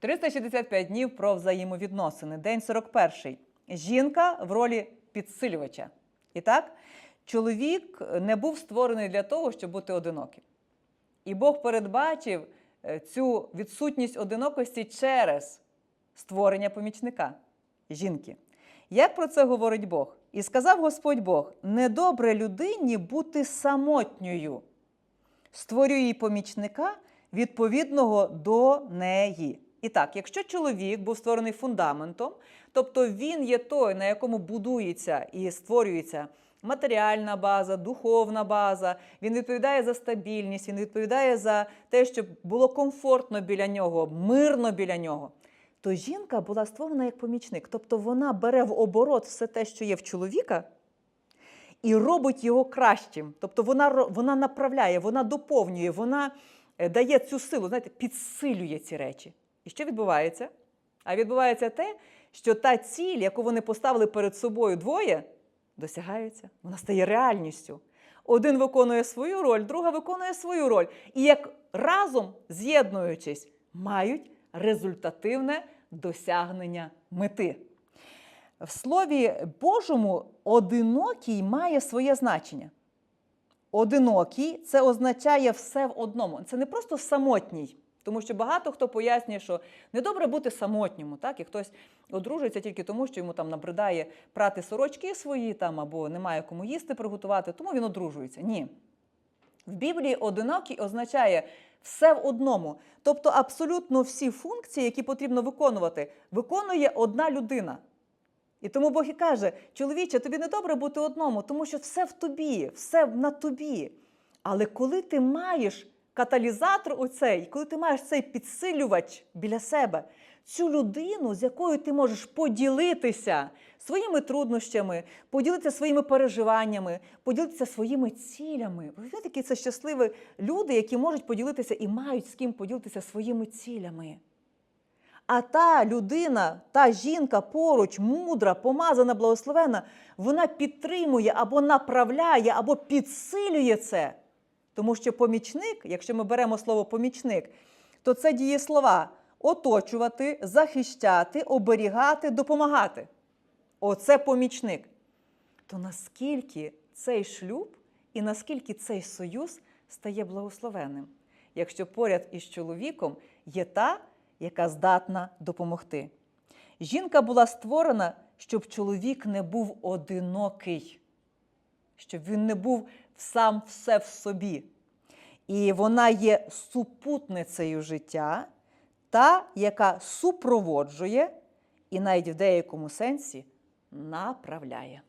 365 днів про взаємовідносини. День 41. Жінка в ролі підсилювача. І так, чоловік не був створений для того, щоб бути одиноким. І Бог передбачив е, цю відсутність одинокості через створення помічника жінки. Як про це говорить Бог? І сказав Господь Бог: недобре людині бути самотньою. Створює помічника відповідного до неї. І так, якщо чоловік був створений фундаментом, тобто він є той, на якому будується і створюється матеріальна база, духовна база, він відповідає за стабільність, він відповідає за те, щоб було комфортно біля нього, мирно біля нього. То жінка була створена як помічник, тобто вона бере в оборот все те, що є в чоловіка, і робить його кращим. Тобто вона, вона направляє, вона доповнює, вона е, дає цю силу, знаєте, підсилює ці речі. І що відбувається? А відбувається те, що та ціль, яку вони поставили перед собою двоє, досягається. Вона стає реальністю. Один виконує свою роль, друга виконує свою роль. І як разом, з'єднуючись, мають результативне досягнення мети. В Слові Божому одинокий має своє значення. Одинокий це означає все в одному. Це не просто самотній. Тому що багато хто пояснює, що недобре бути самотньому, так? І хтось одружується тільки тому, що йому там набридає прати сорочки свої там, або немає кому їсти приготувати, тому він одружується. Ні. В Біблії одинокий означає все в одному. Тобто абсолютно всі функції, які потрібно виконувати, виконує одна людина. І тому Бог і каже: чоловіче, тобі не добре бути одному, тому що все в тобі, все на тобі. Але коли ти маєш каталізатор оцей, коли ти маєш цей підсилювач біля себе, цю людину, з якою ти можеш поділитися своїми труднощами, поділитися своїми переживаннями, поділитися своїми цілями. Ви які це щасливі люди, які можуть поділитися і мають з ким поділитися своїми цілями. А та людина, та жінка поруч, мудра, помазана, благословена, вона підтримує або направляє, або підсилює це. Тому що помічник, якщо ми беремо слово помічник, то це дієслова оточувати, захищати, оберігати, допомагати. Оце помічник. То наскільки цей шлюб і наскільки цей союз стає благословенним, якщо поряд із чоловіком є та, яка здатна допомогти. Жінка була створена, щоб чоловік не був одинокий, щоб він не був сам все в собі. І вона є супутницею життя, та, яка супроводжує і навіть в деякому сенсі направляє.